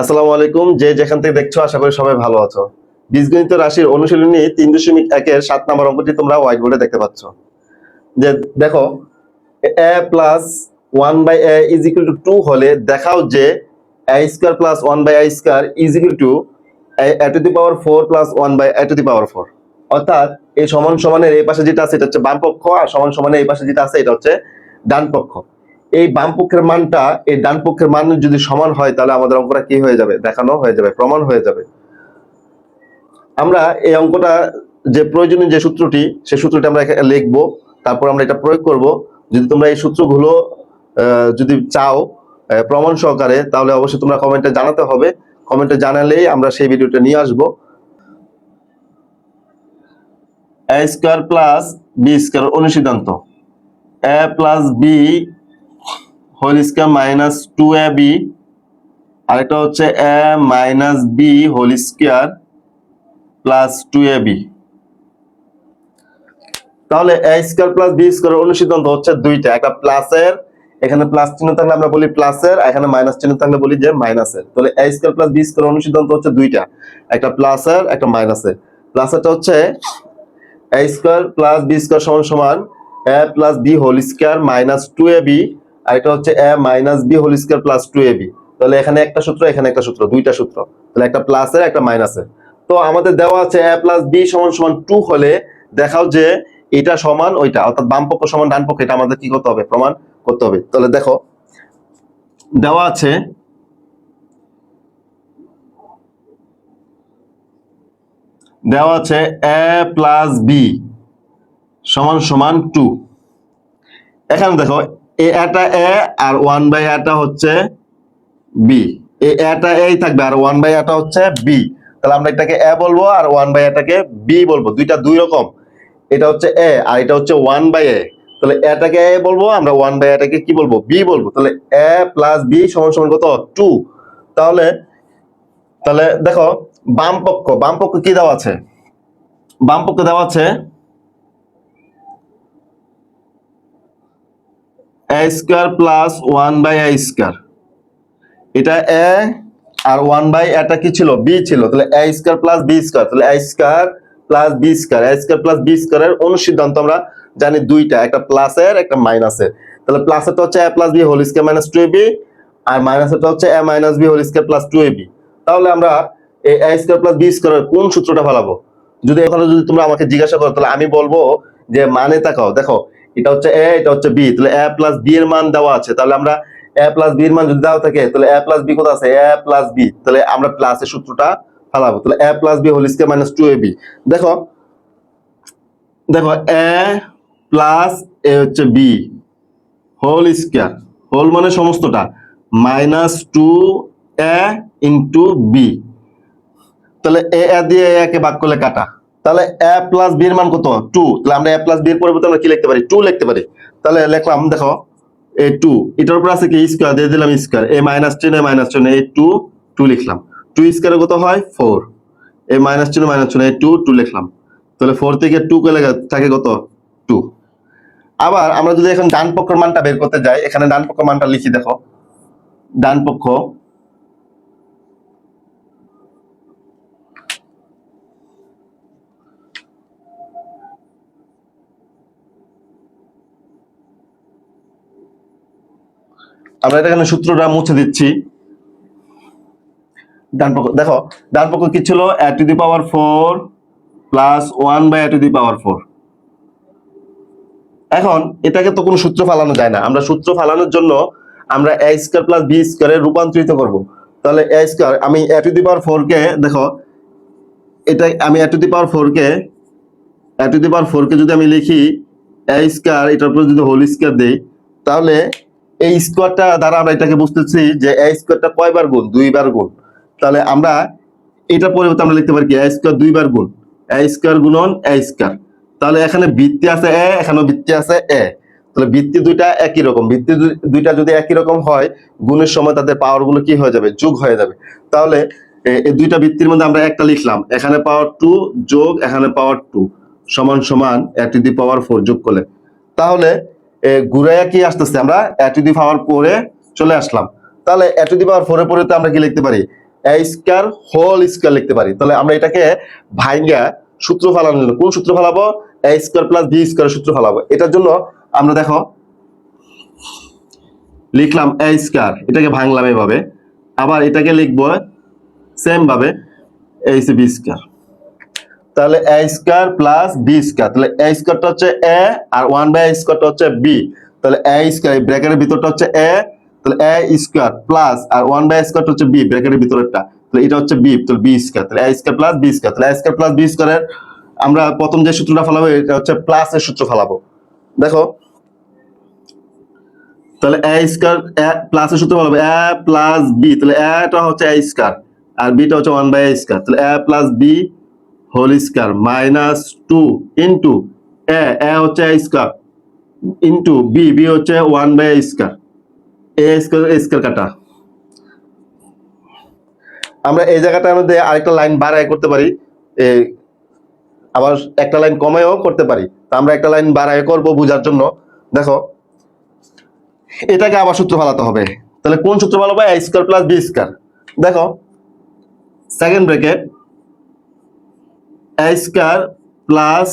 আসসালামু আলাইকুম। যে যেখান থেকে দেখছ, আশা করি সবাই ভালো আছো। বীজগণিত রাশির অনুশীলনী তিন দশমিক একের সাত নম্বর অঙ্কটি তোমরা হোয়াইট বোর্ডে দেখতে পাচ্ছ। যে দেখো, a plus one by a is equal to two হলে দেখাও যে a square plus one by a square is equal to a to the power four plus one by a to the power four অর্থাৎ এই সমান সমানের এই পাশে যেটা আছে, এটা হচ্ছে বাম পক্ষ আর সমান সমানের এই পাশে যেটা আছে, এটা হচ্ছে ডান পক্ষ এই বাম পক্ষের মানটা, এই ডান পক্ষের মান যদি সমান হয়, তাহলে আমাদের অঙ্কটা কি হয়ে যাবে? দেখানো হয়ে যাবে, প্রমাণ হয়ে যাবে। আমরা এই অঙ্কটা যে প্রয়োজনীয় যে সূত্রটি সেই সূত্রটি আমরা লিখব, তারপর আমরা এটা প্রয়োগ করব। যদি তোমরা এই সূত্রগুলো যদি চাও প্রমাণ সহকারে, তাহলে অবশ্যই তোমরা কমেন্টে জানাতে হবে। কমেন্টে জানালেই আমরা সেই ভিডিওটা নিয়ে আসব। A square plus b square অনুসিদ্ধান্ত। A plus b whole square minus two a b আরেকটা হচ্ছে a minus b whole square plus two a b তাহলে a square plus b square অনুসিদ্ধান্ত হচ্ছে দুইটা। একটা প্লাসের এখানে প্লাস চিহ্ন থাকলে আমরা বলি প্লাসের এখানে মাইনাস চিহ্ন থাকলে বলি যে মাইনাসের তাহলে a square plus b square অনুসিদ্ধান্ত হচ্ছে দুইটা। একটা প্লাসের একটা মাইনাসের প্লাসেরটা হচ্ছে a square plus b square সমান সমান a plus b whole square minus two a b এটা হচ্ছে a minus b whole square plus two a b তাহলে এখানে একটা সূত্র, এখানে একটা সূত্র, দুইটা সূত্র। তাহলে একটা প্লাসের একটা মাইনাসের তো আমাদের দেওয়া আছে এ প্লাস বি সমান সমান টু হলে দেখাও যে এটা সমান ওইটা, অর্থাৎ বাম পক্ষ সমান ডান পক্ষ, এটা আমাদের কি করতে হবে? প্রমাণ করতে হবে। তাহলে দেখো, দেওয়া আছে দেওয়া আছে এ প্লাস বি সমান সমান টু এখানে দেখো এ এটা এ আর ওয়ান বাই এটা হচ্ছে বি এই এটা এই থাকবে আর ওয়ান বাই এটা হচ্ছে বি তাহলে আমরা এটাকে এ বলব আর ওয়ান বাই এটাকে বি বলব। দুইটা দুই রকম। এটা হচ্ছে এ আর এটা হচ্ছে ওয়ান বাই এ। তাহলে এটাকে এ বলব, আমরা ওয়ান বাই এটাকে কি বলব? বি বলব। তাহলে এ প্লাস বি সমান সমান কত? টু তাহলে তাহলে দেখো বাম পক্ষ বাম পক্ষ কি দেওয়া আছে? বাম পক্ষ দেওয়া আছে a square plus one by a square এটা এ আর ওয়ান বাই এটা কি ছিল? বি ছিল। তাহলে a square plus b square তাহলে a square plus b square a square plus b স্কোয়ারের অনুসিদ্ধান্ত আমরা জানি দুইটা। একটা প্লাসের একটা মাইনাসের তাহলে প্লাসেরটা হচ্ছে a plus b whole square minus two b আর মাইনাসেরটা হচ্ছে a minus b whole square plus two b তাহলে আমরা এই এ স্কোয়ার প্লাস বি স্কোয়ারের কোন সূত্রটা ফেলাবো? যদি এখানে যদি তোমরা আমাকে জিজ্ঞাসা করো, তাহলে আমি বলব যে মানে তাকাও দেখো এটা হচ্ছে এ এটা হচ্ছে বি তাহলে এ প্লাস বি এর মান দেওয়া আছে। তাহলে আমরা এ প্লাস বি এর মান যদি দেওয়া থাকে, তাহলে এ প্লাস বি কোথায় আছে? এ প্লাস বি তাহলে আমরা প্লাসের সূত্রটা ফেলাবো। তাহলে a plus b whole square minus two a b দেখো দেখো এ প্লাস এ হচ্ছে বি হোল স্কয়ার হোল মানে সমস্তটা। Minus two a into b তাহলে এ দিয়ে এ কে ভাগ করলে কাটা। তাহলে এ প্লাস বি এর মান কত? টু তাহলে আমরা এ প্লাস বি এর পরিবর্তে আমরা কি লিখতে পারি? টু লিখতে পারি। তাহলে লিখলাম, দেখো এ টু এটার উপর আছে কি? স্কোয়ার দিয়ে দিলাম square a minus ten a minus ten a two two লিখলাম। টু স্কোয়ারে কত হয়? Four a minus ten minus ten a two two লিখলাম। তাহলে ফোর থেকে টু কে থাকে কত? টু আবার আমরা যদি এখন ডান পক্ষের মানটা বের করতে যাই, এখানে ডান পক্ষের মানটা লিখি, দেখো। ডান পক্ষ আমরা এটা এখানে সূত্রটা মুছে দিচ্ছি। ডান পক্ষ দেখো, ডান পক্ষ কি ছিল? A to the power four plus one by a to the power four এখন, এটাকে তো কোনো সূত্র ফালানো যায় না। আমরা সূত্র ফালানোর জন্য আমরা এ স্কোয়ার প্লাস বি স্কোয়ারে রূপান্তরিত করব। তাহলে এ স্কোয়ার আমি এ টু দি পাওয়ার ফোর কে, দেখো, এটা আমি a to the power four K a to the power four কে যদি আমি লিখি এ স্কোয়ার এটার উপর যদি হোল স্কোয়ার দেই, তাহলে এই স্কোয়ারটা দ্বারা আমরা এটাকে বুঝতেছি যে এ স্কোয়ারটা কয়বার গুণ? দুইবার গুণ। তাহলে আমরা এটা পরিবর্তে আমরা লিখতে পারি কি? এ স্কোয়ার দুইবার গুণ। এ স্কোয়ার গুণন এ স্কোয়ার তাহলে এখানে ভিত্তি আছে এ, এখানেও ভিত্তি আছে এ। তাহলে ভিত্তি দুইটা একই রকম। দুই- দুইটা যদি একই রকম হয়, গুণের সময় তাদের পাওয়ারগুলো কি হয়ে যাবে? যোগ হয়ে যাবে। তাহলে এই দুইটা ভিত্তির মধ্যে আমরা একটা লিখলাম। এখানে পাওয়ার টু যোগ, এখানে পাওয়ার টু সমান সমান a to the power four যোগ করলে। তাহলে ঘুরাইয়া কি আসতেছে? আমরা এ টু দি পাওয়ার পরে চলে আসলাম। তাহলে এ টু দি পাওয়ার ফোরের পরে তো আমরা কি লিখতে পারি? এ স্কোয়ার হোল স্কোয়ার লিখতে পারি। তাহলে আমরা এটাকে ভাইঙ্গা সূত্র জন্য কোন সূত্র ফালাবো? A square plus b square সূত্র ফালাবো। এটার জন্য আমরা দেখো, লিখলাম এ স্কোয়ার এটাকে ভাঙলাম এভাবে। আবার এটাকে লিখব সেম ভাবে এই বি স্কোয়ার তাহলে a square plus b square তাহলে এ স্কোয়ারটা হচ্ছে এ আর ওয়ান বাই স্কোয়ারটা হচ্ছে বি তাহলে এ স্কোয়ার ব্র্যাকেটের ভিতরটা হচ্ছে এ তাহলে এ স্কোয়ার প্লাস আর ওয়ান বাই স্কোয়ারটা হচ্ছে বি ব্র্যাকেটের ভিতরেরটা, তাহলে এটা হচ্ছে বি তাহলে বি স্কোয়ার তাহলে a square plus b square তাহলে এ স্কোয়ার প্লাস বি স্কোয়ারের আমরা প্রথম যে সূত্রটা ফেলাবো, এটা হচ্ছে প্লাস এর সূত্র ফেলাবো, দেখো, তাহলে এ স্কোয়ার প্লাস এর সূত্র ফেলাবো এ প্লাস বি তাহলে এটা হচ্ছে এ স্কোয়ার আর বিটা হচ্ছে ওয়ান বাই স্কোয়ার তাহলে a plus b whole square minus two into a a হচ্ছে a square into b b হচ্ছে one by square a square square কাটা। আমরা এই জায়গাটার মধ্যে আরেকটা লাইন বাড়াই করতে পারি। এ, আবার একটা লাইন কমেও করতে পারি। তা আমরা একটা লাইন বাড়াই করব বোঝার জন্য। দেখো এটাকে আবার সূত্র ফালাতে হবে। তাহলে কোন সূত্র ফালাবো? A square plus b square দেখো second bracket a square plus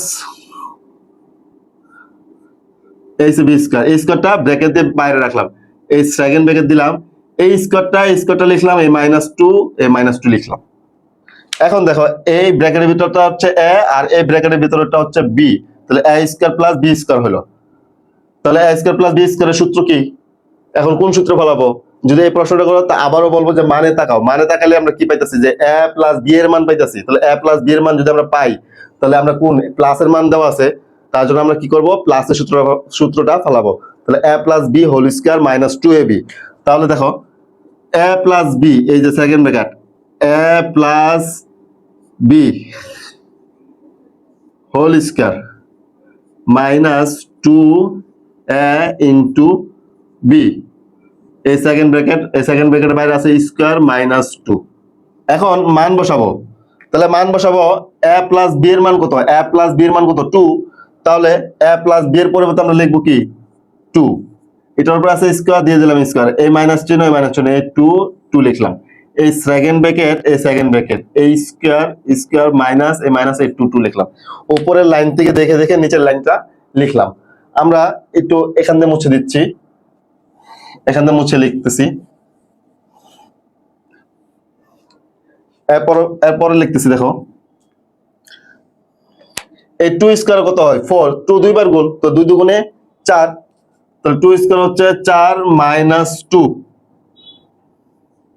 এই বি স্কোয়ার এই স্কোয়ারটা ব্র্যাকেট দিয়ে বাইরে রাখলাম। এই সেকেন্ড ব্র্যাকেট দিলাম। এই স্কোয়ারটা স্কোয়ারটা লিখলাম, এই মাইনাস টু এই মাইনাস টু লিখলাম। এখন দেখো, এই ব্র্যাকেটের ভিতরটা হচ্ছে এ আর এই ব্র্যাকেটের ভিতরটা হচ্ছে বি তাহলে a square plus b square হলো। তাহলে এ স্কোয়ার প্লাস বি স্কোয়ারের সূত্র কি? এখন কোন সূত্র ফলাবো? যদি এই প্রশ্নটা করো আবারও বলব যে মানে তাকাও। মানে তাকালে আমরা কি পাইতেছি? যে এ প্লাস বি এর মান পাইতেছি। তাহলে এ প্লাস বি এর মান যদি আমরা পাই, তাহলে আমরা কোন? প্লাসের মান দেওয়া আছে। তার জন্য আমরা কি করব? প্লাসের সূত্র, সূত্রটা ফলাবো। তাহলে a plus b whole square minus two a b তাহলে দেখো, এ প্লাস বি এই যে second bracket a plus b whole square minus two a into b এই সেকেন্ড ব্র্যাকেট এই সেকেন্ড ব্র্যাকেটের বাইরে আছে স্কোয়ার মাইনাস টু এখন মান বসাবো। তাহলে মান বসাবো এ প্লাস বি এর মান কত? এ প্লাস বি এর মান কত? টু তাহলে এ প্লাস বি এর পরিবর্তে আমরা লিখব কি? টু এটার উপর আছে স্কোয়ার দিয়ে দিলাম স্কোয়ার এই মাইনাস চিহ্ন, এই মাইনাস চিহ্ন, এই টু টু লিখলাম। এই সেকেন্ড ব্র্যাকেট এই সেকেন্ড ব্র্যাকেট এই স্কোয়ার স্কোয়ার মাইনাস এই মাইনাস এই টু টু লিখলাম। উপরের লাইন থেকে দেখে দেখে নিচের লাইনটা লিখলাম। আমরা একটু এখান দিয়ে মুছে দিচ্ছি। এখান মুছে লিখতেছি। এরপর, এরপরে লিখতেছি, দেখো। এই টু স্কোয়ার কত হয়? ফোর টু দুইবার গুণ, তো দুই দুগুণে চার। তাহলে টু স্কোয়ার হচ্ছে চার মাইনাস টু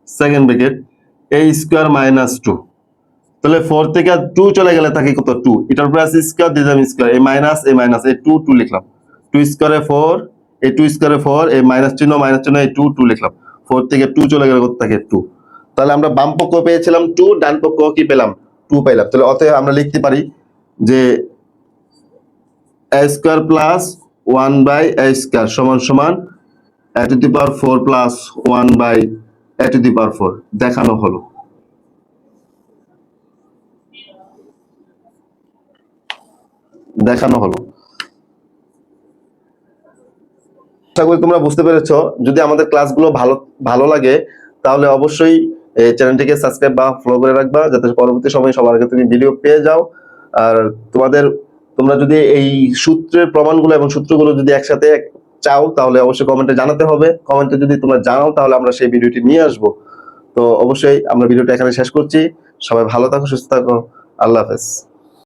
সেকেন্ড ব্রেকেট এই স্কোয়ার মাইনাস টু তাহলে ফোর থেকে টু চলে গেলে থাকে কত? টু এটার উপরে আছে স্কোয়ার দিলাম স্কোয়ার এই মাইনাস এই মাইনাস এই টু টু লিখলাম। টু স্কোয়ারে ফোর এই টু স্কোয়ারে ফোর এই মাইনাস চিহ্ন মাইনাস চিহ্ন এই টু টু লিখলাম। ফোর থেকে টু চলে গেলে থাকে? টু তাহলে আমরা বাম পক্ষ পেয়েছিলাম টু ডান পক্ষ কি পেলাম? টু পেলাম তাহলে অতএব আমরা লিখতে পারি যে square plus one by square সমান সমান a to the power four plus one by a the power four দেখানো হলো। দেখানো হলো। আশা করি তোমরা বুঝতে পেরেছ। যদি আমাদের ক্লাসগুলো ভালো ভালো লাগে, তাহলে অবশ্যই চ্যানেলটিকে সাবস্ক্রাইব বা ফলো করে রাখবা, যাতে পরবর্তী সময়ে সবার আগে তুমি ভিডিও পেয়ে যাও। আর তোমাদের, তোমরা যদি এই সূত্রের প্রমাণগুলো এবং সূত্রগুলো যদি একসাথে চাও, তাহলে অবশ্যই কমেন্টে জানাতে হবে। কমেন্টে যদি তোমরা জানাও, তাহলে আমরা সেই ভিডিওটি নিয়ে আসব। তো অবশ্যই আমরা ভিডিওটা এখানে শেষ করছি। সবাই ভালো থাকো, সুস্থ থাকো। আল্লাহ হাফেজ।